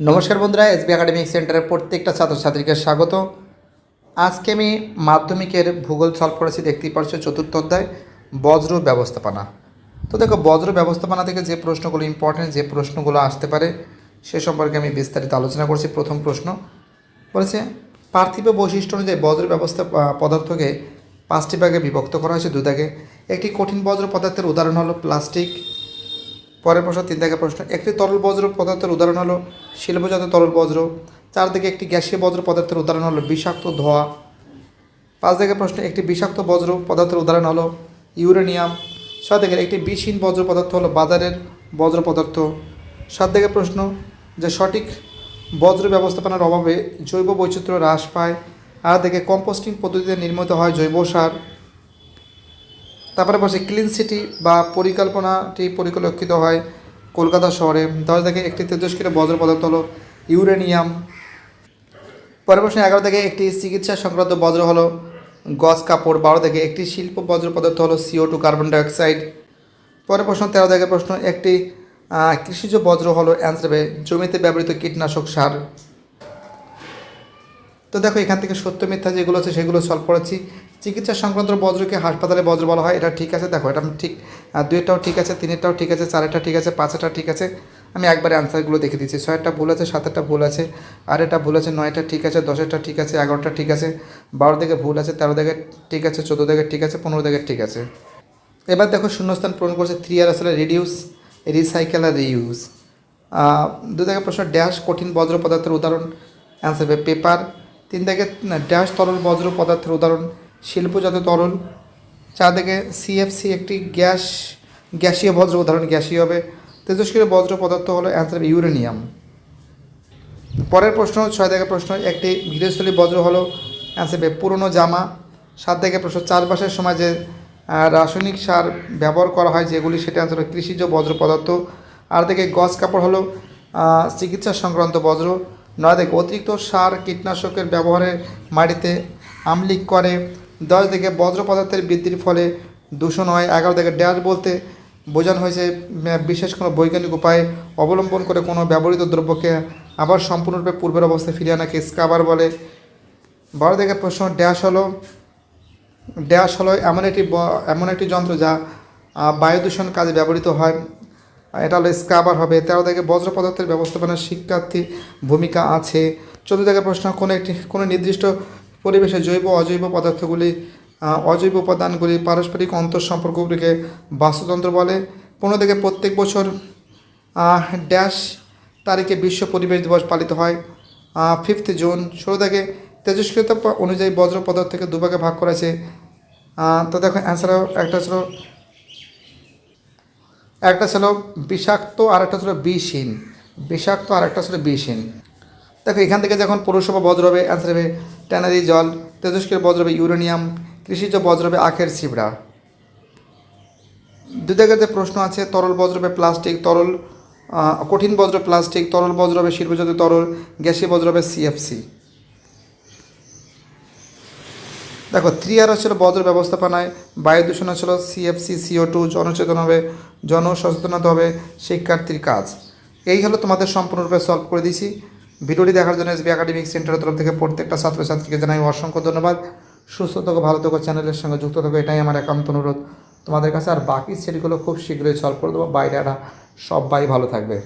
নমস্কার বন্ধুরা, SB academic সেন্টারের প্রত্যেকটা ছাত্রছাত্রীকে স্বাগত। আজকে আমি মাধ্যমিকের ভূগোল সলভ করেছি, দেখতেই পারছ চতুর্থ অধ্যায়, বজ্র ব্যবস্থাপনা। তো দেখো, বজ্র ব্যবস্থাপনা থেকে যে প্রশ্নগুলো ইম্পর্টেন্ট যে প্রশ্নগুলো আসতে পারে, সে সম্পর্কে আমি বিস্তারিত আলোচনা করছি। প্রথম প্রশ্ন বলেছে, পার্থিব বৈশিষ্ট্য অনুযায়ী বজ্র ব্যবস্থা পদার্থকে পাঁচটি ভাগে বিভক্ত করা হয়েছে দু দাগে একটি কঠিন বজ্র পদার্থের উদাহরণ হলো প্লাস্টিক পরের প্রশ্ন, তিন দাগের প্রশ্ন। একটি তরল বজ্র পদার্থের উদাহরণ হলো শিল্পজাত তরল বজ্র। চারদিকে একটি গ্যাসীয় বজ্র পদার্থের উদাহরণ হলো বিষাক্ত ধোঁয়া। পাঁচ দাগের প্রশ্ন, একটি বিষাক্ত বজ্র পদার্থের উদাহরণ হলো ইউরেনিয়াম। ছয় দাগের, একটি বিষহীন বজ্র পদার্থ হলো বাজারের বজ্র পদার্থ। সাত দাগের প্রশ্ন, যে সঠিক বজ্র ব্যবস্থাপনার অভাবে জৈব বৈচিত্র্য হ্রাস পায়। আর দেখে কম্পোস্টিং পদ্ধতিতে নির্মিত হয় জৈব সার। তারপরে বসে ক্লিন সিটি বা পরিকল্পনাটি পরিলক্ষিত হয় কলকাতা শহরে। দশ থেকে একটি তেজস্ক্রিয় বজ্র পদার্থ হলো ইউরেনিয়াম। পরের প্রশ্ন এগারো থেকে একটি চিকিৎসা সংক্রান্ত বজ্র হলো গজ কাপড়। বারো থেকে একটি শিল্প বজ্র পদার্থ হলো সিও টু কার্বন ডাইঅক্সাইড পরের প্রশ্ন, তেরো থেকে প্রশ্ন, একটি কৃষিজ বজ্র হলো অ্যান্সার জমিতে ব্যবহৃত কীটনাশক সার। তো দেখো, এখান থেকে সত্য মিথ্যা যেগুলো আছে সেগুলো সলভ করেছি। চিকিৎসা সংক্রান্ত বজ্রকে হাসপাতালে বজ্র বলা হয়, এটা ঠিক আছে। দেখো, এটা ঠিক দুইটাও ঠিক আছে তিনেরটাও ঠিক আছে, চারেরটা ঠিক আছে পাঁচটা ঠিক আছে। আমি একবারে অ্যান্সারগুলো দেখে দিচ্ছি। ছয়টা ভুল আছে, সাতেরটা ভুল আছে আর এটা ভুল আছে, নয়টা ঠিক আছে, দশেরটা ঠিক আছে, এগারোটা ঠিক আছে, বারো দিকে ভুল আছে, তেরো দিকে ঠিক আছে, চোদ্দ দিকে ঠিক আছে, পনেরো দিকে ঠিক আছে। এবার দেখো, শূন্যস্থান পূরণ করছে থ্রি আর আসলে রিডিউস রিসাইকেল আর রিইউজ দু থেকে প্রশ্ন ড্যাশ কঠিন বজ্র পদার্থের উদাহরণ। অ্যান্সার পেপার তিন থেকে ড্যাশ তরল বজ্র পদার্থের উদাহরণ শিল্পজাত তরল, চার থেকে সিএফসি একটি গ্যাস, গ্যাসীয় বজ্র উদাহরণ গ্যাসীয় হবে। তেজস্ক্রিয় বজ্র পদার্থ হলো অ্যান্সার ইউরেনিয়াম। পরের প্রশ্ন, ছয় থেকে প্রশ্ন, একটি গৃহস্থলী বজ্র হলো অ্যান্সার পুরনো জামা। সাত থেকে প্রশ্ন চাষবাসের সময় যে রাসায়নিক সার ব্যবহার করা হয় যেগুলি সেটা অ্যান্সার কৃষিজ বজ্র পদার্থ। আর থেকে গজ কাপড় হলো চিকিৎসা সংক্রান্ত বজ্র। নয় থেকে অতিরিক্ত সার কীটনাশকের ব্যবহারে মাটিতে আমলিক করে। দশ থেকে বজ্র পদার্থের বৃদ্ধির ফলে দূষণ হয় এগারো থেকে ড্যাশ বলতে বোঝানো হয়েছে বিশেষ কোনো বৈজ্ঞানিক উপায় অবলম্বন করে কোনো ব্যবহৃত দ্রব্যকে আবার সম্পূর্ণরূপে পূর্বের অবস্থায় ফিরিয়ে আনাকে স্কাবার বলে। বারো থেকে প্রশ্ন, ড্যাশ হলো ড্যাশ হলো এমন একটি এমন একটি যন্ত্র যা বায়ু দূষণ কাজে ব্যবহৃত হয়। এটা হলো স্কাবার হবে। তেরো থেকে বজ্র পদার্থের ব্যবস্থাপনার শিক্ষার্থীর ভূমিকা আছে। চোদ্দ থেকে প্রশ্ন, কোনো একটি, কোনো নির্দিষ্ট পরিবেশে জৈব, অজৈব পদার্থগুলি অজৈব উপাদানগুলি পারস্পরিক অন্তঃসম্পর্কগুলিকে বাস্তুতন্ত্র বলে। পনেরো থেকে প্রত্যেক বছর ড্যাশ তারিখে বিশ্ব পরিবেশ দিবস পালিত হয় ফিফথ জুন। ষোলো থেকে তেজস্ক্রিয়তা অনুযায়ী বজ্র পদার্থকে দুভাগে ভাগ করেছে তো দেখো অ্যান্সার একটা ছিল একটা ছিল বিষাক্ত আর একটা ছিল বিষহীন। বিষাক্ত আর একটা ছিল বিষহীন। দেখো, এখান থেকে যখন পৌরসভা বজ্র হবে অ্যান্সার হবে ট্যানারি জল তেজস্কের বজ্র হবে ইউরেনিয়াম, কৃষিজ বজ্র হবে আখের ছিবড়া। দুদিকে যে প্রশ্ন আছে, তরল বজ্র হবে প্লাস্টিক, তরল কঠিন বজ্র প্লাস্টিক, তরল বজ্র হবে শিল্পজাত তরল, গ্যাসীয় বজ্র হবে সিএফসি দেখো থ্রি আর হচ্ছিল বজ্র ব্যবস্থাপনায়, বায়ু দূষণ হচ্ছিল সিএফসি সিও টু জনচেতন হবে, জনসচেতনতা হবে, শিক্ষার্থীর কাজ। এই হলো তোমাদের সম্পূর্ণরূপে সলভ করে দিয়েছি। ভিডিওটি দেখার জন্য এসবি একাডেমিক সেন্টারের তরফ থেকে প্রত্যেকটা ছাত্রছাত্রীকে জানাই অসংখ্য ধন্যবাদ। সুস্থ থাকো, ভালো থাকো, চ্যানেলের সঙ্গে যুক্ত থাকো, এটাই আমার একান্ত অনুরোধ। তোমাদের কাছে আর বাকি সেটগুলো খুব শীঘ্রই সলভ করে দেবো। বাইরে সবাই ভালো থাকবে।